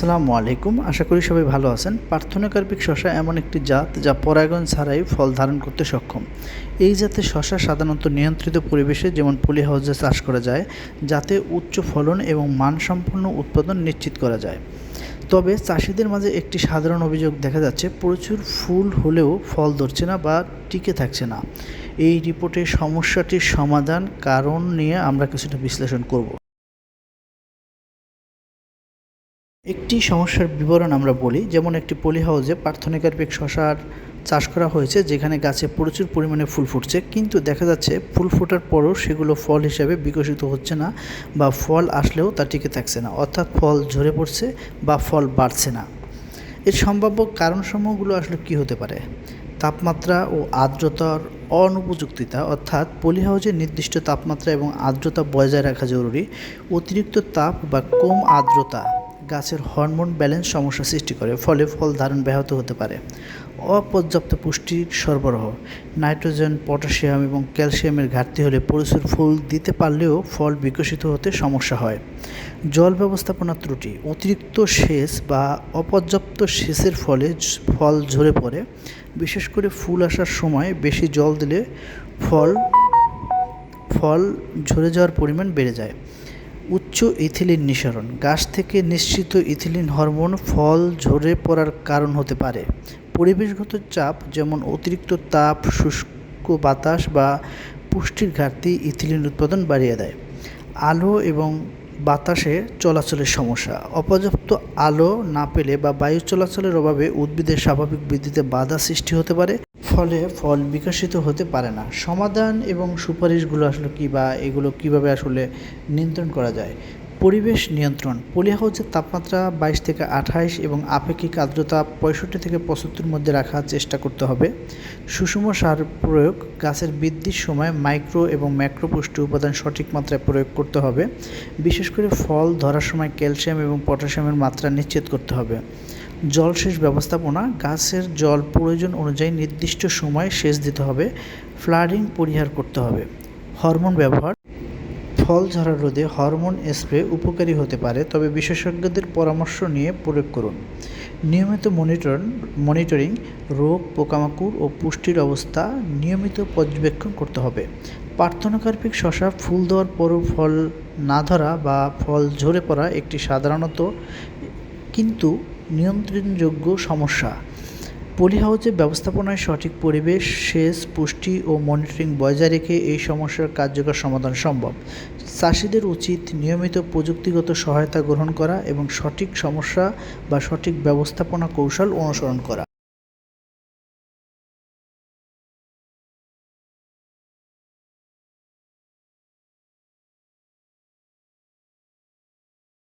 আসসালামু আলাইকুম। আশা করি সবাই ভালো আছেন। পার্থনাকার্পিক শশা এমন একটি জাত যা পরাগন ছাড়াই ফল ধারণ করতে সক্ষম। এই জাতের শশা সাধারণত নিয়ন্ত্রিত পরিবেশে যেমন পলি হাউসে চাষ করা যায়, যাতে উচ্চ ফলন এবং মানসম্পন্ন উৎপাদন নিশ্চিত করা যায়। তবে চাষিদের মাঝে একটি সাধারণ অভিযোগ দেখা যাচ্ছে, প্রচুর ফুল হলেও ফল ধরছে না বা টিকে থাকছে না। এই রিপোর্টে সমস্যাটির সমাধান কারণ নিয়ে আমরা কিছুটা বিশ্লেষণ করব। একটি সমস্যার বিবরণ আমরা বলি, যেমন একটি পলি হাউসে পার্থনিকার্পিক শশার চাষ করা হয়েছে, যেখানে গাছে প্রচুর পরিমাণে ফুল ফুটছে, কিন্তু দেখা যাচ্ছে ফুল ফোটার পরও সেগুলো ফল হিসাবে বিকশিত হচ্ছে না বা ফল আসলেও তা টিকে থাকছে না, অর্থাৎ ফল ঝরে পড়ছে বা ফল বাড়ছে না। এর সম্ভাব্য কারণসমূহগুলো আসলে কী হতে পারে? তাপমাত্রা ও আর্দ্রতার অনুপযুক্তিতা, অর্থাৎ পলি হাউসের নির্দিষ্ট তাপমাত্রা এবং আর্দ্রতা বজায় রাখা জরুরি, অতিরিক্ত তাপ বা কম আর্দ্রতা গাছের হরমোন ব্যালেন্স সমস্যা সৃষ্টি করে, ফলে ফল ধারণ ব্যাহত হতে পারে। অপর্যাপ্ত পুষ্টির সরবরাহ, নাইট্রোজেন, পটাশিয়াম এবং ক্যালসিয়ামের ঘাটতি হলে প্রচুর ফুল দিতে পারলেও ফল বিকশিত হতে সমস্যা হয়। জল ব্যবস্থাপনা ত্রুটি, অতিরিক্ত সেচ বা অপর্যাপ্ত সেচের ফলে ফল ঝরে পড়ে। বিশেষ করে ফুল আসার সময় বেশি জল দিলে ফল ফল ঝরে যাওয়ার পরিমাণ বেড়ে যায়। উচ্চ ইথিলিন নিঃসরণ। গাছ থেকে নিশ্চিত ইথিলিন হরমোন ফল ঝরে পড়ার কারণ হতে পারে। পরিবেশগত চাপ যেমন অতিরিক্ত তাপ, শুষ্ক বাতাস বা পুষ্টির ঘাটতি ইথিলিন উৎপাদন বাড়িয়ে দেয়। আলো এবং বাতাসে চলাচলের সমস্যা। অপর্যাপ্ত আলো না পেলে বা বায়ু চলাচলের অভাবে উদ্ভিদের স্বাভাবিক বৃদ্ধিতে বাধা সৃষ্টি হতে পারে। ফলে ফল বিকশিত হতে পারে না। সমাধান এবং সুপারিশগুলো আসলে কী বা এগুলো কীভাবে আসলে নিয়ন্ত্রণ করা যায়? পরিবেশ নিয়ন্ত্রণ। পলি হাউসের তাপমাত্রা বাইশ থেকে আঠাইশ এবং আপেক্ষিক আর্দ্রতা পঁয়ষট্টি থেকে পঁচাত্তর মধ্যে রাখার চেষ্টা করতে হবে। সুষম সার প্রয়োগ, গাছের বৃদ্ধির সময় মাইক্রো এবং ম্যাক্রো পুষ্টি উপাদান সঠিক মাত্রায় প্রয়োগ করতে হবে। বিশেষ করে ফল ধরার সময় ক্যালসিয়াম এবং পটাশিয়ামের মাত্রা নিশ্চিত করতে হবে। জলসেচ ব্যবস্থাপনা, গাছের জল প্রয়োজন অনুযায়ী নির্দিষ্ট সময় সেচ দিতে হবে ফ্লাডিং পরিহার করতে হবে। হরমোন ব্যবহার, ফল ঝরা রোদে হরমোন স্প্রে উপকারী হতে পারে, তবে বিশেষজ্ঞদের পরামর্শ নিয়ে প্রয়োগ করুন। নিয়মিত মনিটর, মনিটরিং, রোগ, পোকামাকড় ও পুষ্টির অবস্থা নিয়মিত পর্যবেক্ষণ করতে হবে। পার্থনাকার্পিক শশা ফুল দেওয়ার পরও ফল না ধরা বা ফল ঝরে পড়া একটি সাধারণত কিন্তু নিয়ন্ত্রণযোগ্য সমস্যা। পলি হাউসের ব্যবস্থাপনায় সঠিক পরিবেশ, সেচ, পুষ্টি ও মনিটরিং বজায় রেখে এই সমস্যার কার্যকর সমাধান সম্ভব। চাষিদের উচিত নিয়মিত প্রযুক্তিগত সহায়তা গ্রহণ করা এবং সঠিক সমস্যা বা সঠিক ব্যবস্থাপনা কৌশল অনুসরণ করা।